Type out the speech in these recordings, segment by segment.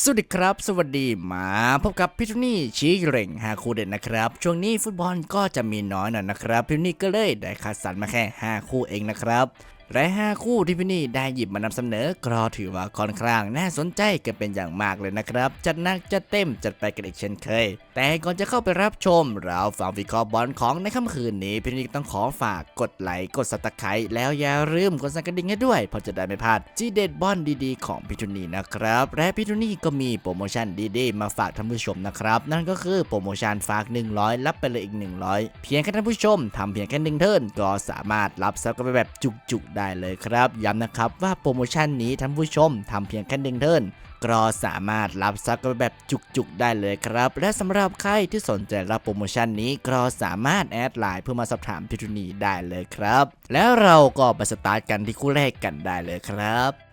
สวัสดีครับ สวัสดีมาพบกับพี่ทุนี่ชีเร่งหาคู่เด่นนะครับ ช่วงนี้ฟุตบอลก็จะมีน้อยหน่อยนะครับพี่ทุนี่ก็เลยได้คัดสรรมาแค่ 5 คู่เองนะครับและ5คู่ที่พี่นี่ได้หยิบมานำเสนอก็ถือว่าค่อนข้างน่าสนใจกันเป็นอย่างมากเลยนะครับ จัดหนักจัดเต็มจัดไปกันอีกเช่นเคย แต่ก่อนจะเข้าไปรับชม เราฟังวิเคราะห์บอลของในค่ำคืนนี้พี่นี่ต้องขอฝากกดไลค์กดสับตะไคร้แล้วอย่าลืมกดสั่นกระดิ่งให้ด้วยเพราะจะได้ไม่พลาดจีเด็ดบอลดีๆ ของพี่ทุนี่นะครับ และพี่ทุนี่ก็มีโปรโมชั่นดีๆมาฝากท่านผู้ชมนะครับ นั่นก็คือโปรโมชั่นฝาก 100 รับไปเลยอีก 100 เพียงแค่ท่านผู้ชมทำเพียงแค่หนึ่งเทิร์นก็สามารถรับซับกันไปแบบจุกๆได้ได้เลยครับ ย้ำนะครับว่าโปรโมชั่นนี้ท่านผู้ชมทำเพียงแค่หนึ่งเทิร์นก็สามารถรับซับกันแบบจุกๆได้เลยครับ และสำหรับใครที่สนใจรับโปรโมชั่นนี้ก็สามารถแอดไลน์เพื่อมาสอบถามพิทุนีได้เลยครับ แล้วเราก็ไปสตาร์ทกันที่คู่แรกกันได้เลยครับ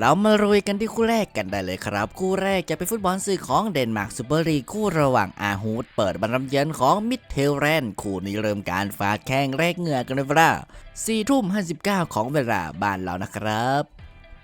เรามาลุยกันที่คู่แรกกันได้เลยครับ คู่แรกจะเป็นฟุตบอลสื่อของเดนมาร์กซูเปอร์ลีกคู่ระหว่างอาฮูดเปิดบรรลัเยือนของมิดเทลแรนคู่นี้เริ่มการฟาดแข้งแรกเหงื่อกันในเวลา4ทุ่ม59 ของเวลาบ้านเรานะครับ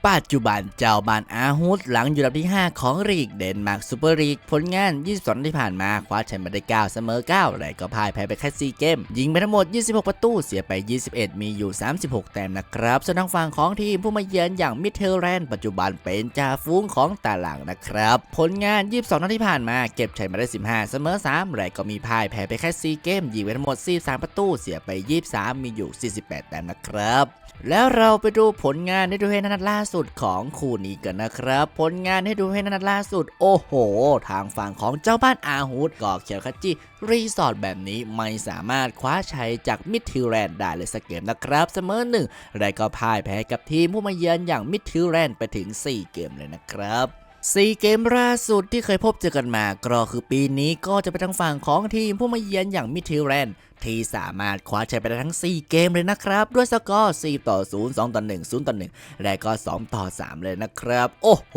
ปัจจุบันเจ้าบ้านอาฮูดหลังอยู่อันดับที่ 5 ของลีกเดนมาร์กซูเปอร์ลีกผลงาน 22 ที่ผ่านมาคว้าแชมป์มาได้ 9 เสมอ 9 และก็พ่ายแพ้ไปแค่ 4 เกม ยิงไปทั้งหมด 26 ประตู เสียไป 21 มีอยู่ 36 แต้มนะครับ ส่วนทางฝั่งของทีมผู้มาเยือนอย่างมิเทลแลนด์ปัจจุบันเป็นจ่าฝูงของตารางนะครับ ผลงาน 22 นัดที่ผ่านมาเก็บชัยมาได้ 15 เสมอ 3 และก็มีพ่ายแพ้ไปแค่ 4 เกม ยิงไปทั้งหมด 43 ประตู เสียไป 23 มีอยู่ 48 แต้มนะครับ แล้วเราไปดูผลงานให้ดูให้นัดล่าสุดของคู่นี้กันนะครับ ผลงานให้ดูให้นัดล่าสุด โอ้โห ทางฝั่งของเจ้าบ้านอาฮูดกอเขียวคัจจิรีสอร์ทแบบนี้ไม่สามารถคว้าชัยจากมิดทิลแลนด์ได้เลยสักเกมนะครับ เสมอหนึ่งและก็พ่ายแพ้กับทีมผู้มาเยือนอย่างมิดทิลแลนด์ไปถึง 4 เกมเลยนะครับ สี่เกมล่าสุดที่เคยพบเจอกันมาก็คือปีนี้ก็จะเป็นทางฝั่งของทีมผู้มาเยือนอย่างมิทิลแลนด์ที่สามารถคว้าชัยไปได้ทั้ง 4 เกมเลยนะครับ ด้วยสกอร์ 4 ต่อ 0 2 ต่อ 1 0 ต่อ 1 และก็ 2 ต่อ 3 เลยนะครับ โอ้โห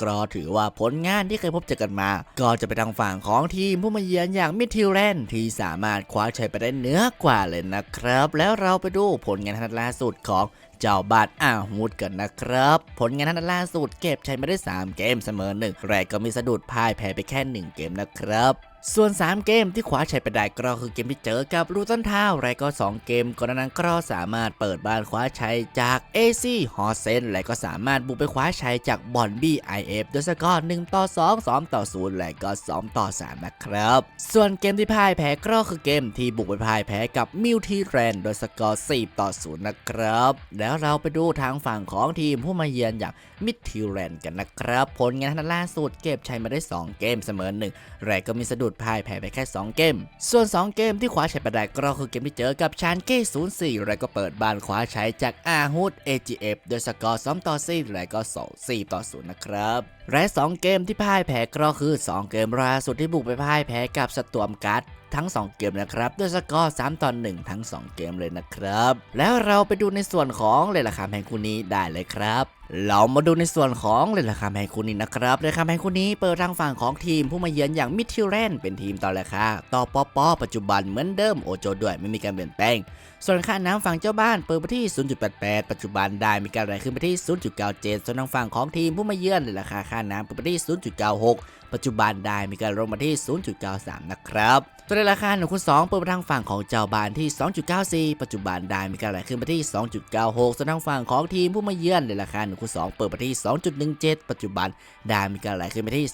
ก็ถือว่าผลงานที่เคยพบเจอกันมา ก็จะเป็นทางฝั่งของทีมผู้มาเยือนอย่างมิทิลแลนด์ที่สามารถคว้าชัยไปได้เหนือกว่าเลยนะครับ แล้วเราไปดูผลงานนัดล่าสุดของ เจ้าบานอาฮูดกันนะครับ ผลงานนัดล่าสุดเก็บชัยมาได้ 3 เกมเสมอ1แรกก็มีสะดุดพ่ายแพ้ไปแค่ 1 เกมนะครับ ส่วน 3 เกมที่คว้าชัยไปได้ก็คือเกมที่เจอกับรูตันทาวน์และก็ 2 เกมก่อนนั้นก็สามารถเปิดบ้านคว้าชัยจากเอซี่ฮอเซนและก็สามารถบุกไปคว้าชัยจากบอนบี้ไอเอฟด้วยสกอร์1ต่อ 2 2 ต่อ 0 และก็ 2 ต่อ 3 นะครับ ส่วนเกมที่พ่ายแพ้ก็คือเกมที่บุกไปพ่ายแพ้กับมิวทีแรนโดยสกอร์4ต่อ 0 นะครับ แล้วเราไปดูทางฝั่งของทีมผู้มาเยือนอย่างมิดทิลแลนกันนะครับ ผลงานนัดล่าสุดเก็บชัยมาได้ 2 เกมเสมอ1และก็มีสะดุดพ่ายแพ้ไปแค่ 2 เกม ส่วน 2 เกมที่คว้าชัยไปได้ก็คือเกมที่เจอกับชานเก้04 และก็เปิดบ้านคว้าชัยจากอาฮูด AGF โดยสกอร์2ต่อ4และก็2 4ต่อ0นะครับ และ 2 เกมที่พ่ายแพ้ก็คือ 2 เกมล่าสุดที่บุกไปพ่ายแพ้กับสตวมการ์ดทั้ง 2 เกมนะครับด้วยสกอร์ 3 ต่อ 1 ทั้ง 2 เกมเลยนะครับ แล้วเราไปดูในส่วนของเลทราคาแห่งคู่นี้ได้เลยครับ เรามาดูในส่วนของเลทราคาแห่งคู่นี้นะครับเลราคาแห่งคู่นี้เปิดทางฝั่งของทีมผู้มาเยือนอย่างมิดทิลแลนเป็นทีมต่อราคาต่อปอปอปัจจุบันเหมือนเดิมโอโจด้วยไม่มีการเปลี่ยนแปลง ส่วนค่าน้ำฝั่งเจ้าบ้านเปิดไปที่ 0.88 ปัจจุบันได้มีการไหลขึ้นไปที่ 0.97 ส่วนทางฝั่งของทีมผู้มาเยือนราคาค่าน้ำเปิดไปที่ 0.96 ปัจจุบันได้มีการลงมาที่ 0.93 นะครับตัวในราคา1คูณ2เปิดไปทางฝั่งของเจ้าบ้านที่ 2.94 ปัจจุบันได้มีการไหลขึ้นไปที่ 2.96 ส่วนทางฝั่งของทีมผู้มาเยือนราคา1คูณ2เปิดไปที่ 2.17 ปัจจุบันได้มีการไหลขึ้นไปที่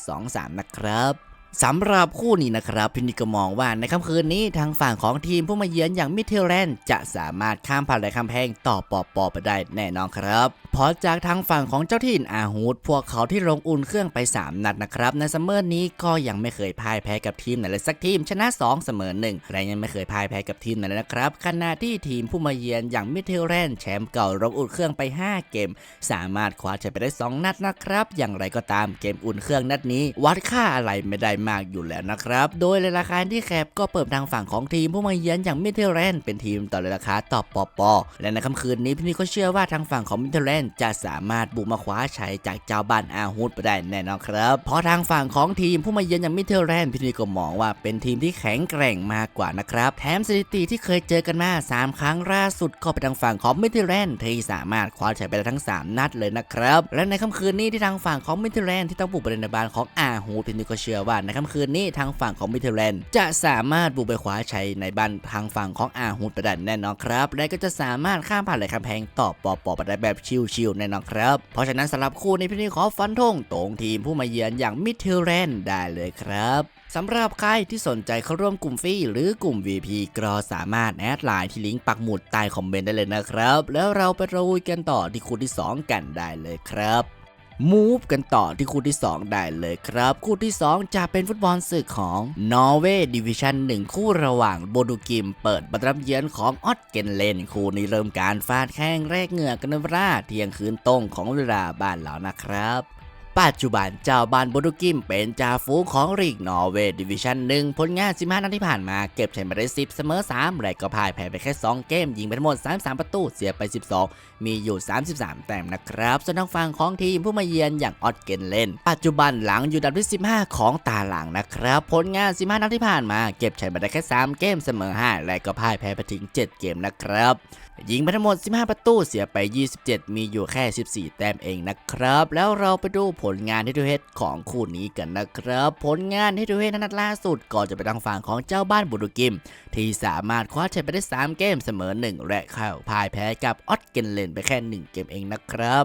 2.23 นะครับ สำหรับคู่นี้นะครับพินิก็มองว่าในค่ำคืนนี้ทางฝั่งของทีมผู้มาเยือนอย่างมิเทลแลนด์จะสามารถข้ามผ่านแรงคำแพงต่อปอปอไปได้แน่นอนครับเพราะจากทางฝั่งของเจ้าถิ่นอาฮูดพวกเขาที่ลงอุ่นเครื่องไป 3 นัดนะครับในซัมเมอร์นี้ก็ยังไม่เคยพ่ายแพ้กับทีมไหนเลยสักทีมชนะ 2 เสมอ1และยังไม่เคยพ่ายแพ้กับทีมไหนเลยนะครับขณะที่ทีมผู้มาเยือนอย่างมิเทลแลนด์แชมป์เก่าลงอุ่นเครื่องไป 5 เกม สามารถคว้าชัยไปได้ 2 นัดนะครับ อย่างไรก็ตามเกมอุ่นเครื่องนัดนี้ วัดค่าอะไรไม่ได้มากอยู่แล้วนะครับ โดยราคาที่แคบก็เปิดทางฝั่งของทีมผู้มาเยือนอย่างมิเทลแลนด์เป็นทีมต่อราคาต่อปอปอและในค่ำคืนนี้พี่นี่ก็เชื่อว่าทางฝั่งของมิเทลแลนด์จะสามารถบุกมาคว้าชัยจากเจ้าบ้านอาฮูดไปได้แน่นอนครับเพราะทางฝั่งของทีมผู้มาเยือนอย่างมิเทลแลนด์พี่นี่ก็มองว่าเป็นทีมที่แข็งแกร่งมากกว่านะครับแถมสถิติที่เคยเจอกันมา 3 ครั้งล่าสุดก็เป็นทางฝั่งของมิเทลแลนด์ที่สามารถคว้าชัยไปได้ทั้ง 3 นัดเลยนะครับและในค่ำคืนนี้ที่ทางฝั่งของมิเทลแลนด์ที่ต้องบุกไปในบ้านของอาฮูดพี่นี่ก็เชื่อว่าในค่ำคืนนี้ทางฝั่งของมิเทลแลนจะสามารถบุกไปคว้าชัยในบ้านทางฝั่งของอาฮูดไปได้แน่นอนครับ และก็จะสามารถข้ามผ่านหลคำแพงต่อปอปอไปได้แบบชิลๆแน่นอนครับ เพราะฉะนั้นสำหรับคู่นี้พี่นี่ขอฟันธงตรงทีมผู้มาเยือนอย่างมิเทลแลนได้เลยครับสำหรับใครที่สนใจเข้าร่วมกลุ่มฟรีหรือกลุ่ม VP ก็สามารถแอดไลน์ที่ลิงก์ปักหมุดใต้คอมเมนต์ได้เลยนะครับ แล้วเราไประวุยกันต่อที่คู่ที่ 2 กันได้เลยครับ มูฟกันต่อที่คู่ที่ 2 ได้เลยครับ คู่ที่ 2 จะเป็นฟุตบอลศึกของนอร์เวย์ดิวิชั่น1คู่ระหว่างโบดูกิมเปิดบัตรับเยือนของออตเกนเลน คู่นี้เริ่มการฟาดแข้งแรกเหงื่อกันในเวลาเที่ยงคืนตรงของเวลาบ้านเรานะครับ ปัจจุบันเจ้าบานโบดูกิมเป็นจ่าฝูงของลีกนอร์เวย์ดิวิชั่น1ผลงาน 15 นัดที่ผ่านมาเก็บชัยมาได้ 10 เสมอ 3 และก็พ่ายแพ้ไปแค่ 2 เกม ยิงไปทั้งหมด 33 ประตู เสียไป 12 มีอยู่ 33 แต้มนะครับ ส่วนทางฝั่งของทีมผู้มาเยือนอย่างออตเกนเลน ปัจจุบันหลังอยู่อันดับที่ 15 ของตารางนะครับ ผลงาน 15 นัดที่ผ่านมาเก็บชัยมาได้แค่ 3 เกมเสมอ 5 และก็พ่ายแพ้ไปถึง 7 เกมนะครับยิงไปทั้งหมด 15 ประตูเสียไป 27 มีอยู่แค่ 14 แต้มเองนะครับ แล้วเราไปดูผลงานที่ดูเฮดของคู่นี้กันนะครับ ผลงานที่ดูเฮดนัดล่าสุดก่อนจะไปทางฝั่งของเจ้าบ้านบุรุกิม ที่สามารถคว้าชัยไปได้ 3 เกมเสมอ 1 และเข้าพ่ายแพ้กับออสเกนเลนไปแค่ 1 เกมเองนะครับ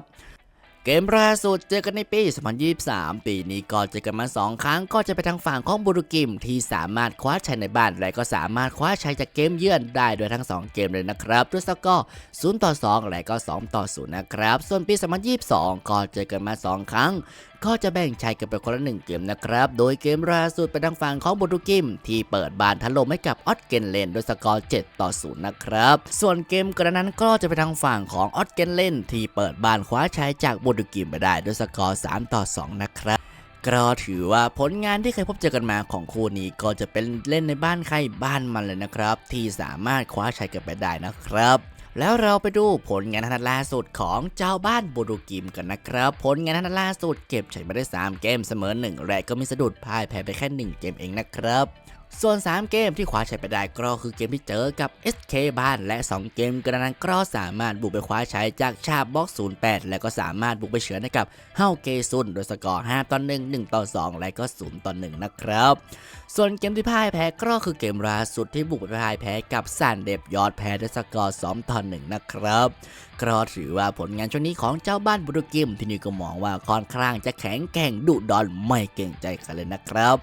เกมล่าสุดเจอกันในปี 2023 ปีนี้ก็เจอกันมา 2 ครั้งก็จะไปทางฝั่งของบูรุกิมที่สามารถคว้าชัยในบ้านและก็สามารถคว้าชัยจากเกมเยือนได้โดยทั้ง 2 เกมเลยนะครับด้วยสกอร์0ต่อ 2 และก็ 2 ต่อ 0 นะครับ ส่วนปี 2022 ก็เจอกันมา 2 ครั้งก็จะแบ่งชัยกันไปคนละหนึ่งเกมนะครับ โดยเกมล่าสุดเป็นทางฝั่งของบูรุกิม ที่เปิดบานถล่มให้กับออตเกนเลนด้วยสกอร์ 7 ต่อ 0 นะครับ ส่วนเกมกระนั้นก็จะไปทางฝั่งของออตเกนเลนที่เปิดบานคว้าชัยจากบูรุกิมไปได้ด้วยสกอร์ 3 ต่อ 2 นะครับก็ถือว่าผลงานที่เคยพบเจอกันมาของคู่นี้ก็จะเป็นเล่นในบ้านใครบ้านมันเลยนะครับ ที่สามารถคว้าชัยกันไปได้นะครับแล้วเราไปดูผลงานนัดล่าสุดของเจ้าบ้านบูรูกิมกันนะครับ ผลงานนัดล่าสุดเก็บชัยมาได้ 3 เกมเสมอ 1 และก็มีสะดุดพ่ายแพ้ไปแค่ 1 เกมเองนะครับ ส่วน 3 เกมที่คว้าชัยไปได้ก็คือเกมที่เจอกับ SK บ้านและ 2 เกมกระนั้นก็สามารถบุกไปคว้าชัยจากชาบบ็อก08 และก็สามารถบุกไปเฉือนให้กับเฮาเกซุนโดยสกอร์ 5ต่อ1 1ต่อ2และก็ 0ต่อ1นะครับ ส่วนเกมที่พ่ายแพ้ก็คือเกมล่าสุดที่บุกไปพ่ายแพ้กับซันเดบยอดแพ้ด้วยสกอร์2ต่อ1นะครับก็ถือว่าผลงานช่วงนี้ของเจ้าบ้านบุรุกิมที่นี่ก็มองว่าค่อนข้างจะแข็งแกร่งดุดอนไม่เกรงใจใครเลยนะครับ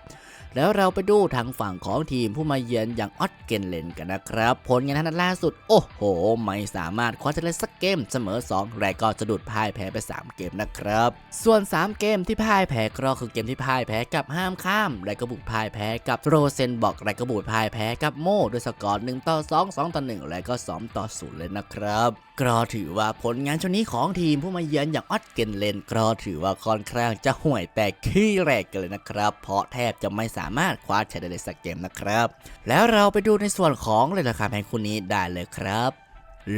แล้วเราไปดูทางฝั่งของทีมผู้มาเยือนอย่างออตเกนเลนกันนะครับ ผลงานนัดล่าสุด โอ้โห ไม่สามารถคว้าชนะสักเกมเสมอ 2 และก็สะดุดพ่ายแพ้ไป 3 เกมนะครับ ส่วน 3 เกมที่พ่ายแพ้ก็คือเกมที่พ่ายแพ้กับห้ามข้าม และก็บุกพ่ายแพ้กับโรเซนบอกและก็บุกพ่ายแพ้กับโม่ด้วยสกอร์1ต่อ2 2ต่อ1และก็2ต่อ0เลยนะครับก็ถือว่าผลงานช่วงนี้ของทีมผู้มาเยือนอย่างออตเกนเลนก็ถือว่าค่อนข้างจะห่วยแต่ขี้แรกกันเลยนะครับ เพราะแทบจะไม่สาามารถคว้าชัยได้เลยสักเกมนะครับ แล้วเราไปดูในส่วนของเลยราคาแพงคู่นี้ได้เลยครับ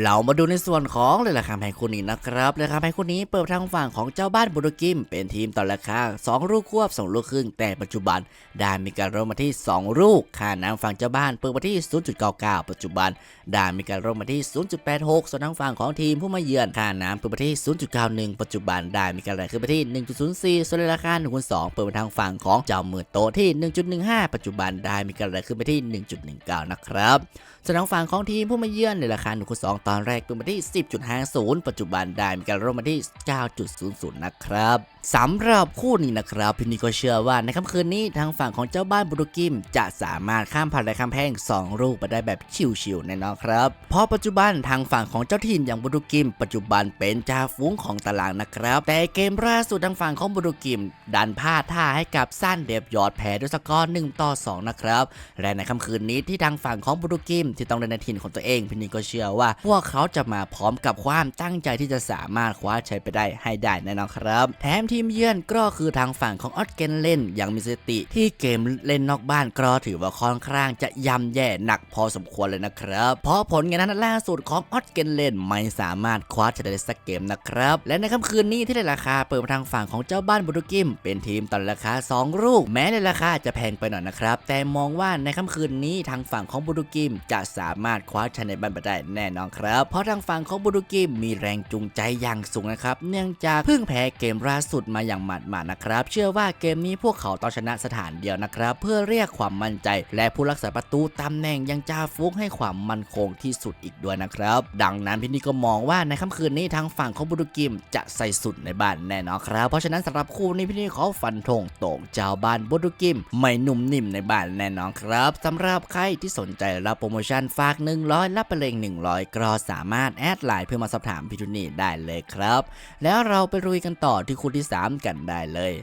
เรามาดูในส่วนของเลยราคาแพงคู่นี้นะครับเราคาแพงคู่นี้เปิดทางฝั่งของเจ้าบ้านบูรกิม เป็นทีมต่อราคา2ลูกควบ2ลูกครึ่งแต่ปัจจุบันได้มีการลดมาที่ 2 ลูกค่าน้ำฝั่งเจ้าบ้านเปิดมาที่ 0.99 ปัจจุบันได้มีการลดมาที่ 0.86 ส่วนทางฝั่งของทีมผู้มาเยือนค่าน้ำเปิดมาที่ 0.91 ปัจจุบันได้มีการไหลขึ้นไปที่ 1.04 ส่วนราคา1คูณ2เปิดมาทางฝั่งของเจ้ามือโตที่ 1.15 ปัจจุบันได้มีการไหลขึ้นไปที่ 1.19 นะครับ ส่วนทางฝั่งของทีมผู้มาเยือนในราคา1คูณ2ตอนแรกเปิดมาที่ 10.50 ปัจจุบันได้มีการลดมาที่ 9.00 นะครับสำหรับคู่นี้นะครับพี่นี่ก็เชื่อว่าในค่ำคืนนี้ทางฝั่งของเจ้าบ้านบูรุกิม จะสามารถข้ามผ่านแรงคำแพง2ลูกไปได้แบบชิวๆแน่นอนครับ เพราะปัจจุบันทางฝั่งของเจ้าถิ่นอย่างบูรุกิม ปัจจุบันเป็นจ่าฝูงของตารางนะครับ แต่เกมล่าสุดทางฝั่งของบูรุกิม ดันพลาดท่าให้กับสั้นเดบยอดแพ้ด้วยสกอร์1ต่อ2นะครับและในค่ำคืนนี้ที่ทางฝั่งของบูรุกิมที่ต้องเล่นในถิ่นของตัวเองพี่นี่ก็เชื่อว่า พวกเขาจะมาพร้อมกับความตั้งใจที่จะสามารถคว้าชัยไปได้ให้ได้แน่นอนครับ แถมทีมเยือนก็คือทางฝั่งของออสเกนเล่นยังมีสติที่เกมเล่นนอกบ้านก็ถือว่าค่อนข้างจะย่ำแย่หนักพอสมควรเลยนะครับ เพราะผลงานนัดล่าสุดของออสเกนเล่นไม่สามารถคว้าชัยได้สักเกมนะครับ และในค่ำคืนนี้ที่ได้ราคาเปิดมาทางฝั่งของเจ้าบ้านบูดูกิม เป็นทีมต่อราคา 2 ลูก แม้ในราคาจะแพงไปหน่อยนะครับ แต่มองว่าในค่ำคืนนี้ทางฝั่งของบูดูกิมจะสามารถคว้าชัยในบ้านไปได้แน่นอนครับ เพราะทางฝั่งของบูดูกิมมีแรงจูงใจอย่างสูงนะครับ เนื่องจากเพิ่งแพ้เกมล่าสุดมาอย่างหมาดๆนะครับ เชื่อว่าเกมนี้พวกเขาต้องชนะสถานเดียวนะครับ เพื่อเรียกความมั่นใจ และผู้รักษาประตูตำแหน่งยังจ่าฟุกให้ความมั่นคงที่สุดอีกด้วยนะครับ ดังนั้นพี่นี่ก็มองว่าในค่ำคืนนี้ทางฝั่งของบูดูกิมจะใส่สุดในบ้านแน่นอนครับ เพราะฉะนั้นสำหรับคู่นี้พี่นี่ขอฟันธงโตงเจ้าบ้านบูดูกิมไม่หนุ่มนิ่มในบ้านแน่นอนครับสำหรับใครที่สนใจรับโปรโมชั่นฝาก 100 รับไปเลย100 กรอสามารถแอดไลน์เพื่อมาสอบถามพี่ทุนี่ได้เลยครับ แล้วเราไปรุยกันต่อที่คู่ที่ 3 กันได้เลย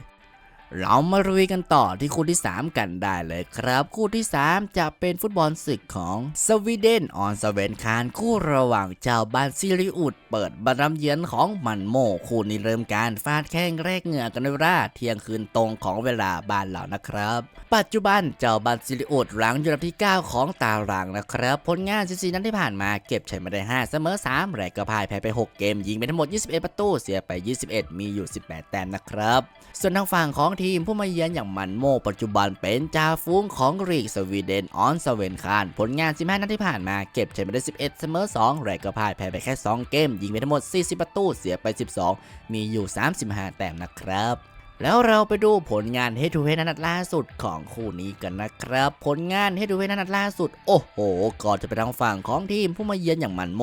เรามารุยกันต่อที่คู่ที่ 3 กันได้เลยครับ คู่ที่ 3 จะเป็นฟุตบอลศึกของสวีเดนออนสเวนคารคู่ระหว่างเจ้าบ้านซิริอุดเปิดบารมเยือนของมันโมคู่นี้เริ่มการฟาดแข้งแรกเหงื่อกันในเวลาเที่ยงคืนตรงของเวลาบ้านเรานะครับ ปัจจุบันเจ้าบ้านซิริอุดรังอยู่อันดับที่ 9 ของตารางนะครับ ผลงาน14นัดที่ผ่านมาเก็บชัยมาได้ 5 เสมอ3และก็พ่ายแพ้ไป 6 เกมยิงไปทั้งหมด 21 ประตูเสียไป 21 มีอยู่ 18 แต้มนะครับ ส่วนทางฝั่งของทีมผู้มาเยือนอย่างมันโมปัจจุบันเป็นจ่าฝูงของลีกสวีเดนออนสเวนคารผลงาน 15 นัดที่ผ่านมาเก็บชัยมาได้ 11 เสมอ 2และก็พ่ายแพ้ไปแค่ 2 เกม ยิงไปทั้งหมด 40 ประตูเสียไป 12 มีอยู่ 35 แต้มนะครับแล้วเราไปดูผลงาน Head to Head นัดล่าสุดของคู่นี้กันนะครับ ผลงาน Head to Head นัดล่าสุด โอ้โห ก่อนจะไปทางฝั่งของทีมผู้มาเยือนอย่างมันโม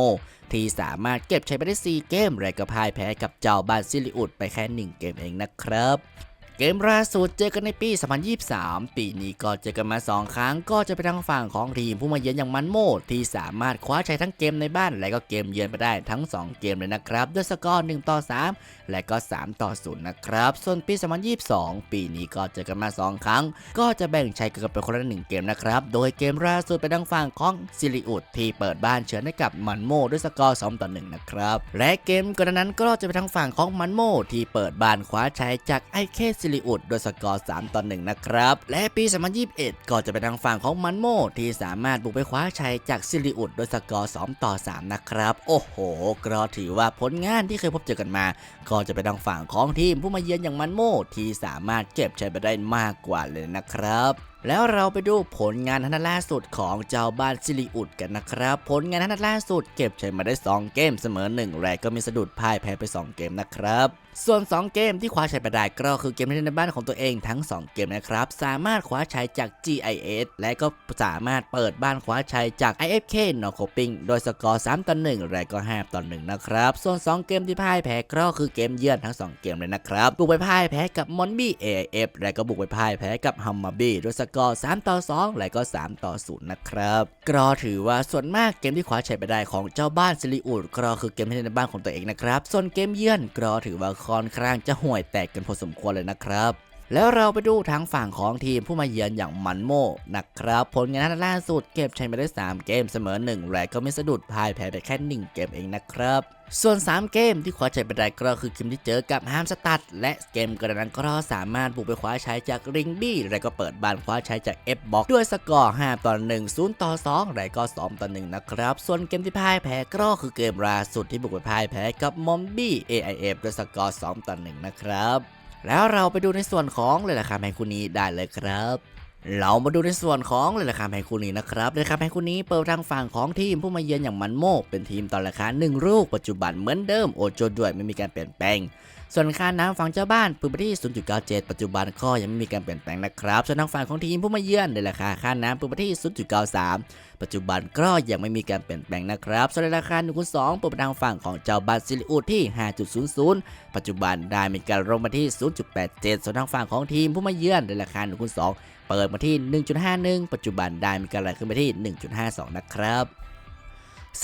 ที่สามารถเก็บชัยไปได้ 4 เกมและก็พ่ายแพ้กับเจ้าบ้านซิลิอุดไปแค่ 1 เกมเองนะครับ เกมล่าสุดเจอกันในปี 2023 ปีนี้ก็เจอกันมา 2 ครั้งก็จะไปทางฝั่งของทีมผู้มาเยือนอย่างมันโมที่สามารถคว้าชัยทั้งเกมในบ้านและก็เกมเยือนไปได้ทั้ง 2 เกมเลยนะครับ ด้วยสกอร์1ต่อ 3 และก็ 3 ต่อ 0 นะครับ ส่วนปี 2022 ปีนี้ก็เจอกันมา 2 ครั้ง ก็จะแบ่งชัยกันเป็นคนละหนึ่งเกมนะครับ โดยเกมล่าสุดเป็นทางฝั่งของซิลิอุดที่เปิดบ้านเฉือนให้กับมันโมด้วยสกอร์2ต่อ1นะครับและเกมก่อนหน้านั้นก็จะเป็นทางฝั่งของมันโมที่เปิดบ้านคว้าชัยจากไอเคซิลิอุดด้วยสกอร์ 3 ต่อ 1 นะครับ และปี 2021 ก็จะเป็นทางฝั่งของมันโมที่สามารถบุกไปคว้าชัยจากซิลิอุดด้วยสกอร์ 2 ต่อ 3 นะครับ โอ้โห ก็ถือว่าผลงานที่เคยพบเจอกันมา ก็จะเป็นทางฝั่งของทีมผู้มาเยือนอย่างมันโมที่สามารถเก็บชัยไปได้มากกว่าเลยนะครับ แล้วเราไปดูผลงานนัดล่าสุดของเจ้าบ้านซิลิอุดกันนะครับ ผลงานนัดล่าสุดเก็บชัยมาได้ 2 เกมเสมอ1และก็มีสะดุดพ่ายแพ้ไป 2 เกมนะครับ ส่วน 2 เกมที่คว้าชัยไปได้ก็คือเกมที่เล่นในบ้านของตัวเองทั้ง 2 เกมนะครับ สามารถคว้าชัยจาก GIS และก็สามารถเปิดบ้านคว้าชัยจาก IFK n o c o p i n g โดยสกอร์3ต่อ1และก็5ต่อ1นะครับ ส่วน 2 เกมที่พ่ายแพ้ก็คือเกมเยือนทั้ง 2 เกมเลยนะครับบุกไปพ่ายแพ้กับมอนบี้ AIF และก็บุกไปพ่ายแพ้กับฮัมมาบี้ด้วยสกอร์ 3 ต่อ 2 และก็ 3 ต่อ 0 นะครับ กรอถือว่าส่วนมากเกมที่คว้าชัยไปได้ของเจ้าบ้านซิลิอุดกรอคือเกมที่เล่นในบ้านของตัวเองนะครับ ส่วนเกมเยือนกรอถือว่าค่อนข้างจะห่วยแตกกันพอสมควรเลยนะครับ แล้วเราไปดูทางฝั่งของทีมผู้มาเยือนอย่างมันโมนะครับผลงานล่าสุดเก็บชัยมาได้ 3 เกมเสมอ 1 และก็ไม่สะดุดพ่ายแพ้ไปแค่ 1 เกมเองนะครับส่วน 3 เกมที่คว้าชัยไปได้ก็คือเกมที่เจอกับฮามสตัด และเกมกระนั้นก็สามารถบุกไปคว้าชัยจากริงบี้และก็เปิดบ้านคว้าชัยจาก F Box ด้วยสกอร์ 5 ต่อ 1 0 ต่อ 2 และก็ 2 ต่อ 1 นะครับ ส่วนเกมที่พ่ายแพ้ก็คือเกมล่าสุดที่บุกไปพ่ายแพ้กับมอมบี้ AIF ด้วยสกอร์ 2 ต่อ 1 นะครับ แล้วเราไปดูในส่วนของเลยราคาแพงคู่นี้ได้เลยครับ เรามาดูในส่วนของเลยราคาแพงคู่นี้นะครับเลยราคาแพงคู่นี้เปิดทางฝั่งของทีมผู้มาเยือนอย่างมันโมเป็นทีมตอนราคา1ลูกปัจจุบันเหมือนเดิมโอโจด้วยไม่มีการเปลี่ยนแปลง ส่วนค่าน้ำฝั่งเจ้าบ้านปืนไปที่ 0.97 ปัจจุบันก็ยังไม่มีการเปลี่ยนแปลงนะครับส่วนทางฝั่งของทีมผู้มาเยือนในราคาค่าน้ำปืนไปที่ 0.93 ปัจจุบันก็ยังไม่มีการเปลี่ยนแปลงนะครับส่วนราคา1คูณ2เปิดทางฝั่งของเจ้าบ้านซิลิอุดที่ 5.00 ปัจจุบันได้มีการลงมาที่ 0.87 ส่วนทางฝั่งของทีมผู้มาเยือนในราคา1คูณ2เปิดมาที่ 1.51 ปัจจุบันได้มีการไหลขึ้นไปที่ 1.52 นะครับ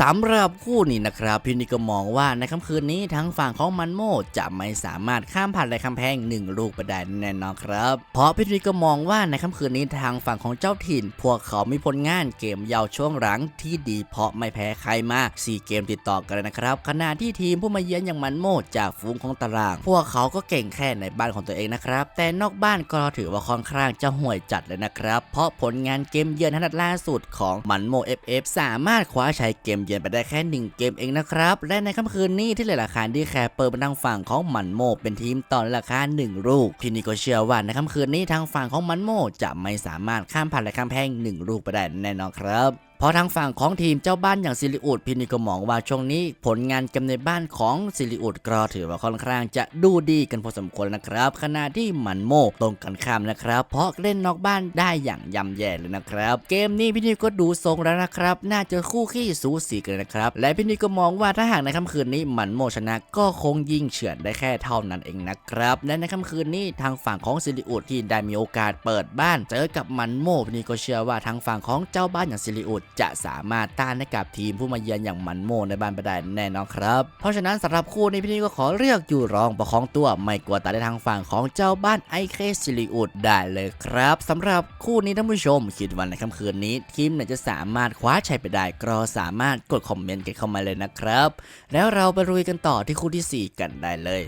สำหรับคู่นี้นะครับพี่นี่ก็มองว่าในค่ำคืนนี้ทั้งฝั่งของมันโมจะไม่สามารถข้ามผ่านแรคำแพงหนึ่งลูกไปได้แน่นอนครับ เพราะพี่นี่ก็มองว่าในค่ำคืนนี้ทางฝั่งของเจ้าถิ่น พวกเขามีผลงานเกมเยาวช่วงหลังที่ดีเพราะไม่แพ้ใครมา4เกมติดต่อกันนะครับขณะที่ทีมผู้มาเยือนอย่างมันโมจากฝูงของตาราง พวกเขาก็เก่งแค่ในบ้านของตัวเองนะครับ แต่นอกบ้านก็ถือว่าค่อนข้างจะห่วยจัดเลยนะครับ เพราะผลงานเกมเยือนนัดล่าสุดของมันโม FF สามารถคว้าชัยเกมเยือนไปได้แค่หนึ่งเกมเองนะครับ และในค่ำคืนนี้ที่เหลือราคาที่แคร์เปิดเป็นทางฝั่งของมันโมเป็นทีมต่อราคา1ลูกพี่นี่ก็เชื่อว่าในค่ำคืนนี้ทางฝั่งของมันโมจะไม่สามารถข้ามผ่านและข้ามแพงหนึ่งลูกไปได้แน่นอนครับ เพราะทางฝั่งของทีมเจ้าบ้านอย่างซิลิอุดพินิก็มองว่าช่วงนี้ผลงานเกมในบ้านของซิลิอุดก็ถือว่าค่อนข้างจะดูดีกันพอสมควรนะครับ ขณะที่มันโมตรงกันข้ามนะครับ เพราะเล่นนอกบ้านได้อย่างยำแย่เลยนะครับ เกมนี้พี่นิก็ดูทรงแล้วนะครับ น่าจะคู่ขี้สูสีกันนะครับ และพี่นิก็มองว่าถ้าหากในค่ำคืนนี้มันโมชนะก็คงยิงเฉือนได้แค่เท่านั้นเองนะครับและในค่ำคืนนี้ทางฝั่งของซิลิอุดที่ได้มีโอกาสเปิดบ้านเจอกับมันโมพี่นิก็เชื่อว่าทางฝั่งของเจ้าบ้านอย่างซิลิอุดจะสามารถต้านให้กับทีมผู้มาเยือนอย่างมันโมในบ้านไปได้แน่นอนครับ เพราะฉะนั้นสำหรับคู่นี้พี่นี่ก็ขอเลือกอยู่รองประคองตัวไม่กลัวตาในทางฝั่งของเจ้าบ้านไอเคซิลิอุดได้เลยครับสำหรับคู่นี้ท่านผู้ชม คิดว่าในค่ำคืนนี้ ทีมไหนจะสามารถคว้าชัยไปได้ก็สามารถกดคอมเมนต์กันเข้ามาเลยนะครับ แล้วเราไปรุยกันต่อที่คู่ทีสี่4 กันได้เลย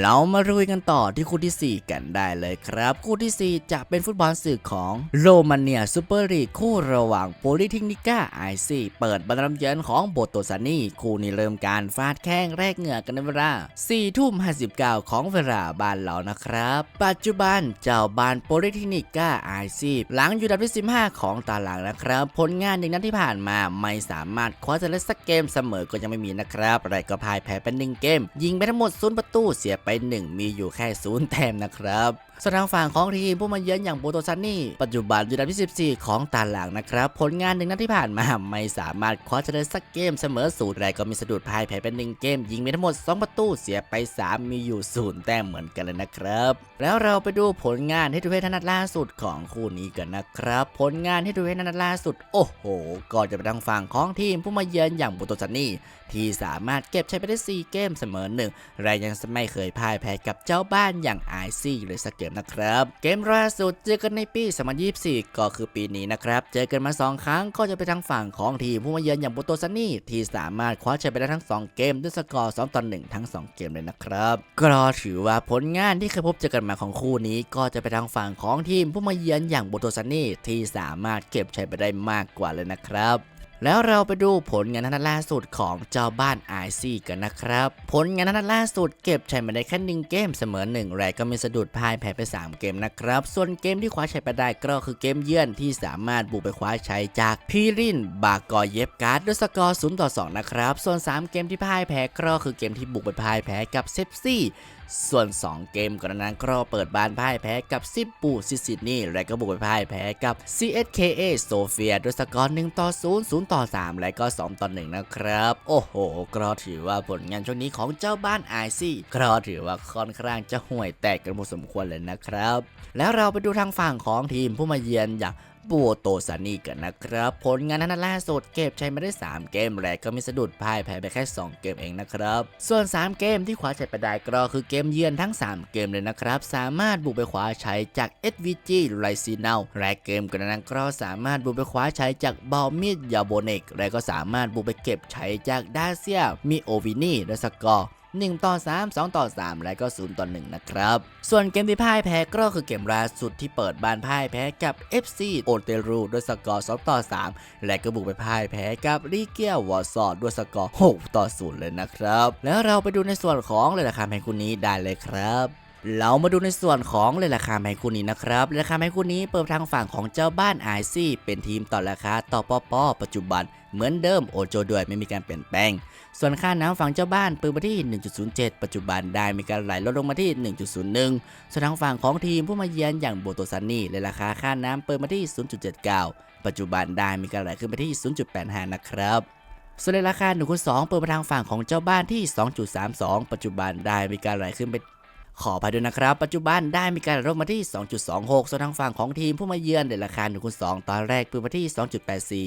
เรามารุยกันต่อที่คู่ที่ 4 กันได้เลยครับ คู่ทีสี่ 4 จะเป็นฟุตบอลสื่อของโรมาเนียซูเปอร์ลีกคู่ระหว่างโปลิเทคนิก้าไอซีเปิดบันลังก์เยือนของโบโตซานีคู่นี้เริ่มการฟาดแข้งแรกเหงื่อกันในเวลา4ทุ่ม59 ของเวลาบ้านเรานะครับ ปัจจุบันเจ้าบ้านโปลิเทคนิก้าไอซีหลังอยู่ดับที่ 15 ของตารางนะครับ ผลงานในนัดที่ผ่านมาไม่สามารถคว้าชนะสักเกมเสมอก็ยังไม่มีนะครับไรก็พ่ายแพ้เป็นหนึ่งเกม ยิงไปทั้งหมดศูนย์ประตูเสียไป 1 มีอยู่แค่ศูนย์แต้มนะครับส่วนทางฝั่งของทีมผู้มาเยือนอย่างโบโตซันนี่ ปัจจุบันอยู่อันดับที่ 14 ของตารางนะครับ ผลงานหนึ่งนัดที่ผ่านมาไม่สามารถคว้าชนะสักเกมเสมอศูนย์ไรก็มีสะดุดพ่ายแพ้เป็นหนึ่งเกม ยิงไปทั้งหมด 2 ประตูเสียไป 3 มีอยู่ศูนย์แต้มเหมือนกันเลยนะครับ แล้วเราไปดูผลงานให้ดูให้นัดล่าสุดของคู่นี้กันนะครับ ผลงานให้ดูให้นัดล่าสุดโอ้โหก็จะเป็นทางฝั่งของทีมผู้มาเยือนอย่างโบโตซันนี่ที่สามารถเก็บชัยไปได้ 4 เกมเสมอหนึ่งและยังไม่เคยพ่ายแพ้กับเจ้าบ้านอย่างไอซี่เลยสักกมนะครับ เกมล่าสุดเจอกันในปี 2024 ก็คือปีนี้นะครับ เจอกันมา 2 ครั้งก็จะเป็นทางฝั่งของทีมผู้มาเยือนอย่างโบโตซันนี่ที่สามารถคว้าชัยไปได้ทั้ง 2 เกมด้วยสกอร์ 2ต่อ1ทั้ง 2 เกมเลยนะครับก็ถือว่าผลงานที่เคยพบเจอกันมาของคู่นี้ ก็จะไปทางฝั่งของทีมผู้มาเยือนอย่างโบโตซันนี่ที่สามารถเก็บชัยไปได้มากกว่าเลยนะครับ แล้วเราไปดูผลงานนัดล่าสุดของเจ้าบ้านไอซีกันนะครับ ผลงานนัดล่าสุดเก็บชัยมาได้แค่หนึ่งเกมเสมอหนึ่งแรกก็มีสะดุดพ่ายแพ้ไป 3 เกมนะครับ ส่วนเกมที่คว้าชัยไปได้ก็คือเกมเยือนที่สามารถบุกไปคว้าชัยจากพีรินบากอเย็บการ์ดด้วยสกอร์0ต่อ2นะครับ ส่วน 3 เกมที่พ่ายแพ้ก็คือเกมที่บุกไปพ่ายแพ้กับเซฟซี่ ส่วน 2 เกมก่อนหนานั้นก็เปิดบ้านพ่ายแพ้กับซิปปูซิซิดนีย์และก็บุกไปพ่ายแพ้กับ CSKA โซเฟียด้วยสกอร์1ต่อ0 0ต่อ3และก็2ต่อ1นะครับ โอ้โหก็ถือว่าผลงานช่วงนี้ของเจ้าบ้านไอซี่ก็ถือว่าค่อนข้างจะห่วยแตกกันพอสมควรเลยนะครับ แล้วเราไปดูทางฝั่งของทีมผู้มาเยือนอย่าง บัวโตซานี่กันนะครับ ผลงานนัดล่าสุดเก็บชัยมาได้ 3 เกมแรกก็มีสะดุดพ่ายแพ้ไปแค่ 2 เกมเองนะครับ ส่วน 3 เกมที่คว้าชัยไปได้ก็คือเกมเยือนทั้ง 3 เกมเลยนะครับ สามารถบุกไปคว้าชัยจาก SVG ไรซีเนาและเกมกันนั้นก็สามารถบุกไปคว้าชัยจากบอลมิดยาโบเนกและก็สามารถบุกไปเก็บชัยจากดาเซียมิโอวินีด้วยสกอร์ 1 ต่อ 3 2 ต่อ 3 และก็ 0 ต่อ 1 นะครับ ส่วนเกมที่พ่ายแพ้ก็คือเกมล่าสุดที่เปิดบ้านพ่ายแพ้กับ FC โอเตรูด้วยสกอร์ 2 ต่อ 3 และก็บุกไปพ่ายแพ้กับลีเกียววอร์ซอดด้วยสกอร์ 6 ต่อ 0 เลยนะครับ แล้วเราไปดูในส่วนของเลยราคาแห่งคู่นี้ได้เลยครับเรามาดูในส่วนของเลยราคาแห่งคู่นี้นะครับราคาแห่งคู่นี้เปิดทางฝั่งของเจ้าบ้านไอซี่เป็นทีมต่อราคาต่อปอปอปัจจุบันเหมือนเดิมโอโจด้วยไม่มีการเปลี่ยนแปลง ส่วนค่าน้ำฝั่งเจ้าบ้านเปิดมาที่ 1.07 ปัจจุบันได้มีการไหลลดลงมาที่ 1.01 ส่วนทางฝั่งของทีมผู้มาเยือนอย่างโบโตซันนี่เลยราคาค่าน้ำเปิดมาที่ 0.79 ปัจจุบันได้มีการไหลขึ้นไปที่ 0.85 นะครับส่วนในราคา1คูณ2เปิดมาทางฝั่งของเจ้าบ้านที่ 2.32 ปัจจุบันได้มีการไหลขึ้นไปขอไปด้วยนะครับ ปัจจุบันได้มีการลดมาที่ 2.26 ส่วนทางฝั่งของทีมผู้มาเยือนในราคา1คูณ2ตอนแรกเพิ่มมาที่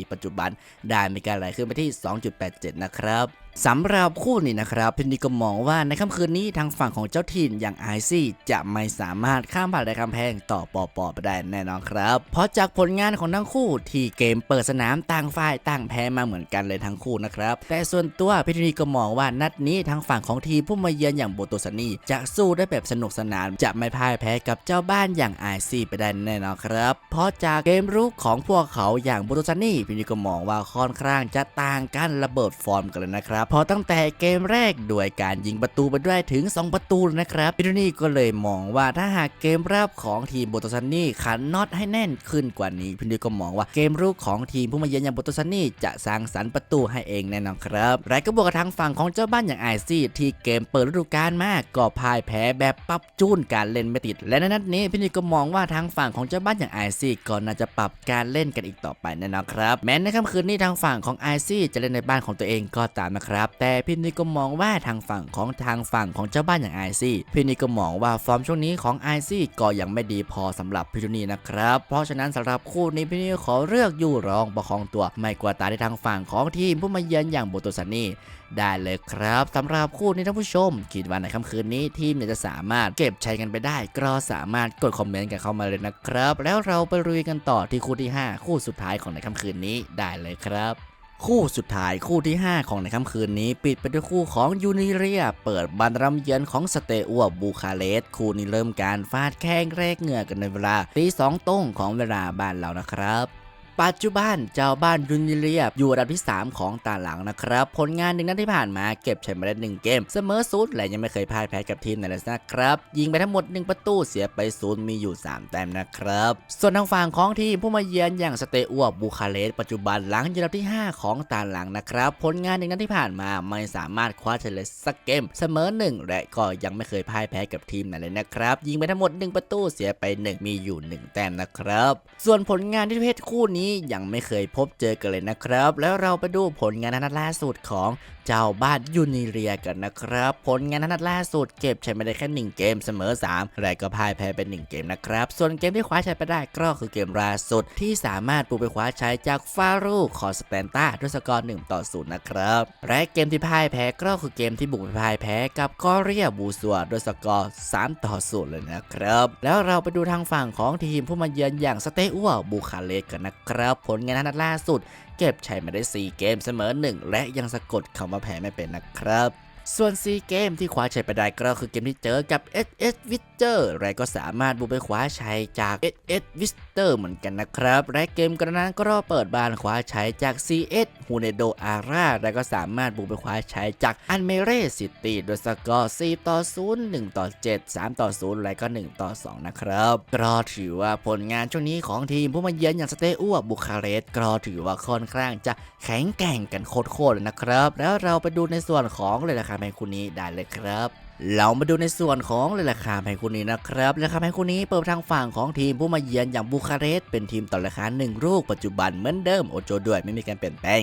2.84 ปัจจุบันได้มีการไหลขึ้นไปที่ 2.87 นะครับ สำหรับคู่นี้นะครับพินีก็มองว่าในค่ำคืนนี้ทางฝั่งของเจ้าถิ่นอย่างไอซี่จะไม่สามารถข้ามผ่านแดนกำแพงต่อปอปอไปได้แน่นอนครับ เพราะจากผลงานของทั้งคู่ที่เกมเปิดสนามต่างฝ่ายต่างแพ้มาเหมือนกันเลยทั้งคู่นะครับแต่ส่วนตัวพินีก็มองว่านัดนี้ทางฝั่งของทีมผู้มาเยือนอย่างโบโตซานีจะสู้ได้แบบสนุกสนานจะไม่พ่ายแพ้กับเจ้าบ้านอย่างไอซี่ไปได้แน่นอนครับ เพราะจากเกมรุกของพวกเขาอย่างโบโตซานีพินีก็มองว่าค่อนข้างจะต่างกันระเบิดฟอร์มกันเลยนะครับเพราะตั้งแต่เกมแรกด้วยการยิงประตูไปได้ถึง 2 ประตูนะครับพินีก็เลยมองว่าถ้าหากเกมรับของทีมโบตซานีขันน็อตให้แน่นขึ้นกว่านี้พินีก็มองว่าเกมรุกของทีมผู้มาเยือนอย่างโบตซานีจะสร้างสรรค์ประตูให้เองแน่นอนครับและก็บวกกับทางฝั่งของเจ้าบ้านอย่างไอซี่ที่เกมเปิดฤดูกาลมากก็พ่ายแพ้แบบปรับจูนการเล่นไม่ติด และในนัดนี้พินีก็มองว่าทางฝั่งของเจ้าบ้านอย่างไอซี่ก็น่าจะปรับการเล่นกันอีกต่อไปแน่นอนครับ แม้ในค่ำคืนนี้ทางฝั่งของไอซี่จะเล่นในบ้านของตัวเองก็ตามนะครับแต่พินีก็มองว่าทางฝั่งของทางฝั่งของเจ้าบ้านอย่างไอซี่พินีก็มองว่าฟอร์มช่วงนี้ของไอซี่ก็ยังไม่ดีพอสำหรับพิจูนีนะครับ เพราะฉะนั้นสำหรับคู่นี้พินีขอเลือกอยู่รองประคองตัว ไม่กว่าตาในทางฝั่งของทีมผู้มาเยือนอย่างโบโตซานี่ได้เลยครับสำหรับคู่นี้ท่านผู้ชม คิดว่าในค่ำคืนนี้ทีมจะสามารถเก็บชัยกันไปได้ ก็สามารถกดคอมเมนต์กันเข้ามาเลยนะครับ แล้วเราไปลุยกันต่อที่คู่ที่ 5 คู่สุดท้ายของในค่ำคืนนี้ได้เลยครับ คู่สุดท้ายคู่ที่ 5 ของในค่ำคืนนี้ ปิดไปด้วยคู่ของยูนิเรีย เปิดบันรำเยือนของสเตอัวบูคาเลสคู่นี้เริ่มการฟาดแข้งแรกเหงื่อกันในเวลาตีสองตรงของเวลาบ้านเรานะครับ ปัจจุบันเจ้าบ้านยูนิเรียอยู่อันดับที่ 3 ของตารางนะครับ ผลงานหนึ่งนัดที่ผ่านมาเก็บชัยมาได้หนึ่งเกม เสมอศูนย์และยังไม่เคยพ่ายแพ้กับทีมไหนเลยนะครับ ยิงไปทั้งหมด 1 ประตูเสียไปศูนย์มีอยู่ 3 แต้มนะครับ ส่วนทางฝั่งของทีมผู้มาเยือนอย่างสเตอัวบูคาเรสปัจจุบันหลังอยู่อันดับที่ 5 ของตารางนะครับ ผลงานหนึ่งนัดที่ผ่านมาไม่สามารถคว้าชัยเลยสักเกม เสมอ 1 และก็ยังไม่เคยพ่ายแพ้กับทีมไหนเลยนะครับ ยิงไปทั้งหมด 1 ประตูเสียไป 1 มีอยู่ 1 แต้มนะครับ ส่วนผลงานที่ประเพศคู่นี้ยังไม่เคยพบเจอกันเลยนะครับ แล้วเราไปดูผลงานนัดล่าสุดของ เจ้าบ้านยูนิเรียกันนะครับ ผลงานนัดล่าสุดเก็บชัยมาได้แค่ 1 เกมเสมอ 3 และก็พ่ายแพ้เป็น 1 เกมนะครับ ส่วนเกมที่คว้าชัยไปได้ก็คือเกมล่าสุด ที่สามารถปูไปคว้าชัยจากฟารูคอสแตนตาด้วยสกอร์1ต่อ0นะครับ และเกมที่พ่ายแพ้ก็คือเกมที่บุกไปพ่ายแพ้กับกอเรียบูซัวด้วยสกอร์3ต่อ0เลยนะครับ แล้วเราไปดูทางฝั่งของทีมผู้มาเยือนอย่างสเตอัวบูคาเรสกันนะครับ ผลงานนัดล่าสุด เก็บชัยมาได้ 4 เกมเสมอ 1 และยังสะกดคำว่าแพ้ไม่เป็นนะครับ ส่วน4เกมที่คว้าชัยไปได้ก็คือเกมที่เจอกับ SS v i t e r และก็สามารถบุกไปคว้าชัยจาก SS v i t e r เหมือนกันนะครับ และเกมกระนั้นก็รอเปิดบ้านคว้าชัยจาก CS h u n e d o a r a และก็สามารถบุกไปคว้าชัยจาก a n m e r e City โดยสกอร์4ต่อ0 1ต่อ7 3ต่อ0และก็1ต่อ2นะครับก็ถือว่าผลงานช่วงนี้ของทีมผู้มาเยือนอย่างสเตอัวบุคาเรสก็ถือว่าค่อนข้างจะแข็งแกร่งกันโคตรๆเลยนะครับ แล้วเราไปดูในส่วนของเลยนะคราคาแพงคู่นี้ได้เลยครับเรามาดูในส่วนของราคาแพงคู่นี้นะครับ ราคาแพงคู่นี้เปิดทางฝั่งของทีมผู้มาเยือนอย่างบูคาเรสต์เป็นทีมต่อราคา1ลูกปัจจุบันเหมือนเดิมโอโจด้วยไม่มีการเปลี่ยนแปลง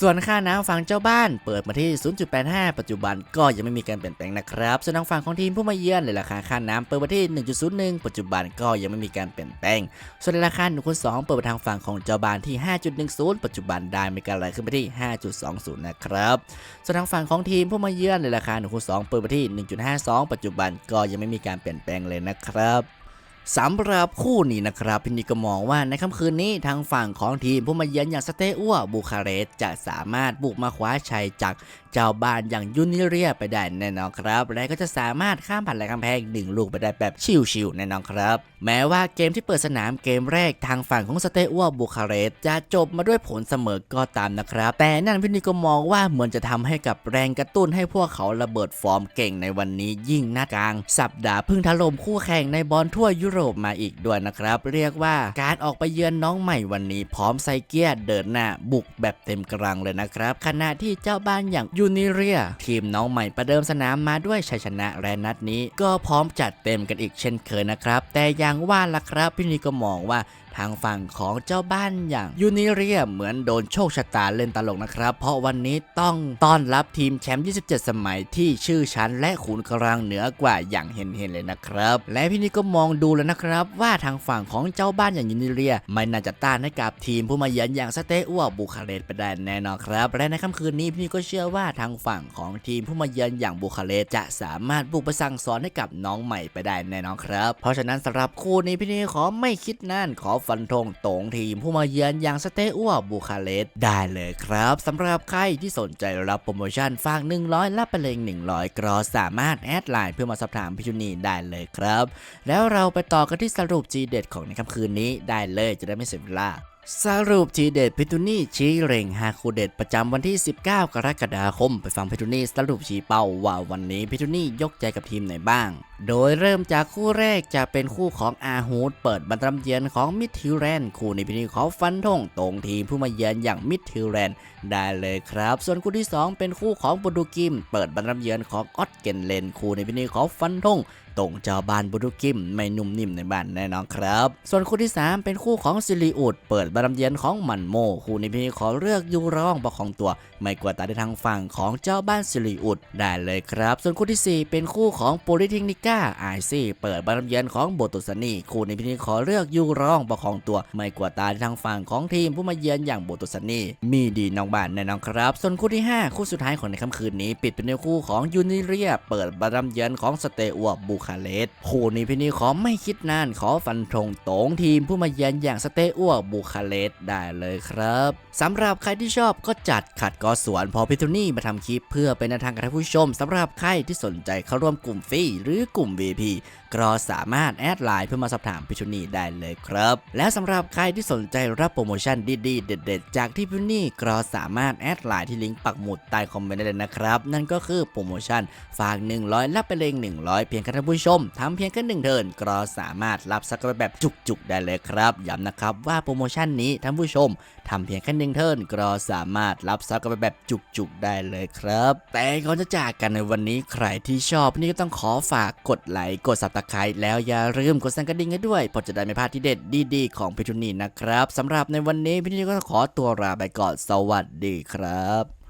ส่วนค่าน้ำฝั่งเจ้าบ้านเปิดมาที่ 0.85 ปัจจุบันก็ยังไม่มีการเปลี่ยนแปลงนะครับ ส่วนทางฝั่งของทีมผู้มาเยือนเลยราคาค่าน้ำเปิดมาที่ 1.01 ปัจจุบันก็ยังไม่มีการเปลี่ยนแปลง ส่วนในราคา1คูณ2เปิดมาทางฝั่งของเจ้าบ้านที่ 5.10 ปัจจุบันได้มีการไหลขึ้นไปที่ 5.20 นะครับ ส่วนทางฝั่งของทีมผู้มาเยือนในราคา1คูณ2เปิดมาที่ 1.52 ปัจจุบันก็ยังไม่มีการเปลี่ยนแปลงเลยนะครับ สำหรับคู่นี้นะครับพินิก็มองว่าในค่ำคืนนี้ทางฝั่งของทีมผู้มาเยือนอย่างสเตอัวบูคาเรสจะสามารถบุกมาคว้าชัยจากเจ้าบ้านอย่างยูนิเรียไปได้แน่นอนครับ และก็จะสามารถข้ามผ่านแหลกกำแพงหนึ่งลูกไปได้แบบชิวๆแน่นอนครับ แม้ว่าเกมที่เปิดสนามเกมแรกทางฝั่งของสเตอัวบูคาเรสจะจบมาด้วยผลเสมอก็ตามนะครับ แต่นั่นพินิก็มองว่าเหมือนจะทำให้กับแรงกระตุ้นให้พวกเขาระเบิดฟอร์มเก่งในวันนี้ยิ่งนัดกลาง สัปดาห์เพึ่งถล่มคู่แข่งในบอลทั่วยุโรปมาอีกด้วยนะครับ เรียกว่าการออกไปเยือนน้องใหม่วันนี้พร้อมไซเกียเดินหน้าบุกแบบเต็มกำลังเลยนะครับขณะที่เจ้าบ้านอย่างยูนิเรีย ทีมน้องใหม่ประเดิมสนามมาด้วยชัยชนะและนัดนี้ ก็พร้อมจัดเต็มกันอีกเช่นเคยนะครับ แต่อย่างว่าล่ะครับพี่นีก็มองว่า ทางฝั่งของเจ้าบ้านอย่างยูนิเรียเหมือนโดนโชคชะตาเล่นตลกนะครับ เพราะวันนี้ต้องต้อนรับทีมแชมป์ 27 สมัยที่ชื่อชั้นและขุนกลังเหนือกว่าอย่างเห็นเห็นเลยนะครับ และพี่นี่ก็มองดูแล้วนะครับ ว่าทางฝั่งของเจ้าบ้านอย่างยูนิเรีย ไม่น่าจะต้านให้กับทีมผู้มาเยือนอย่างสเตอัวบูคาเรสไปได้แน่นอนครับ และในค่ำคืนนี้พี่นี่ก็เชื่อว่าทางฝั่งของทีมผู้มาเยือนอย่างบูคาเรสจะสามารถบุกไปสั่งสอนให้กับน้องใหม่ไปได้แน่นอนครับ เพราะฉะนั้นสำหรับคู่นี้พี่นี่ขอไม่คิดนานขอฟันธงตรงทีมผู้มาเยือนอย่างสเตอัวบูคาเรสได้เลยครับสำหรับใครที่สนใจรับโปรโมชั่นฝาก 100 รับไปเลย100 กรอสามารถแอดไลน์เพื่อมาสอบถามพิจุนีได้เลยครับ แล้วเราไปต่อกันที่สรุปจีเด็ดของในค่ำคืนนี้ได้เลยจะได้ไม่เสียเวลา สรุปทีเด็ดพิทุนี่ชี้เร่งฮาคูเด็ดประจำวันที่ 19 กรกฎาคม ไปฟังพิทุนี่สรุปชี้เป้าว่าวันนี้พิทุนี่ยกใจกับทีมไหนบ้าง โดยเริ่มจากคู่แรกจะเป็นคู่ของอาฮูดเปิดบันทัมเยือนของมิดทิวแรนคู่ในพิธีขอฟันธงตรงทีมผู้มาเยือนอย่างมิดทิวแรนได้เลยครับ ส่วนคู่ที่ 2 เป็นคู่ของบูดูกิม เปิดบันทัมเยือนของออตเกนเลนคู่ในพิธีขอฟันธง ตรงเจ้าบ้านบุรุกิมไม่นุ่มนิ่มในบ้านแน่นอนครับ ส่วนคู่ที่ 3 เป็นคู่ของซิลิอุดเปิดบารมเย็นของมันโม คู่นี้พี่ขอเลือกยูร้องประคองตัว ไม่กว่าตาในทางฝั่งของเจ้าบ้านซิลิอุดได้เลยครับ ส่วนคู่ทีสี่4 เป็นคู่ของโปลิเทคนิก้าไอซี่เปิดบารมเย็นของโบตุสนีคู่นี้พี่ขอเลือกยูร้องประคองตัว ไม่กว่าตาในทางฝั่งของทีมผู้มาเยือนอย่างโบตุสนีมีดีน้องบ้านแน่นอนครับ ส่วนคู่ที่ 5 คู่สุดท้ายของในค่ำคืนนี้ ปิดเป็นในคู่ของยูนิเรีย เปิดบารมเย็นของสเตอัวบูคาเลสคู่นี้พี่นี่ขอไม่คิดนานขอฟันธงตรงทีมผู้มาเยือนอย่างสเตอัวบูคาเลสได้เลยครับสำหรับใครที่ชอบก็จัดขัดกอสวนพอพิทูนี่มาทำคลิปเพื่อเป็นแนวทางกับท่ารผู้ชมสำหรับใครที่สนใจเข้าร่วมกลุ่มฟรีหรือกลุ่ม VP ก็สามารถแอดไลน์เพื่อมาสอบถามพิชุนี่ได้เลยครับ และสำหรับใครที่สนใจรับโปรโมชั่นดีๆ เด็ด ๆ จากที่พิชุนี่ก็สามารถแอดไลน์ที่ลิงก์ปักหมุดใต้คอมเมนต์ได้เลยนะครับ นั่นก็คือโปรโมชั่นฝาก 100 รับไปเลย100 เพียงแค่ท่านผู้ชมทำเพียงแค่หนึ่งเทินก็สามารถรับสักแบบจุกๆได้เลยครับย้ำนะครับว่าโปรโมชั่นนี้ท่านผู้ชมทำเพียงแค่หนึ่งเทิร์นก็สามารถรับซักกันไปแบบจุกๆได้เลยครับ แต่ก่อนจะจากกันในวันนี้ใครที่ชอบนี่ก็ต้องขอฝากกดไลค์กด subscribe แล้วอย่าลืมกดสั่นกระดิ่งให้ด้วยเพราะจะได้ไม่พลาดที่เด็ดดีๆของพิทุนีนะครับสำหรับในวันนี้พิทุนีก็ขอตัวลาไปก่อนสวัสดีครับ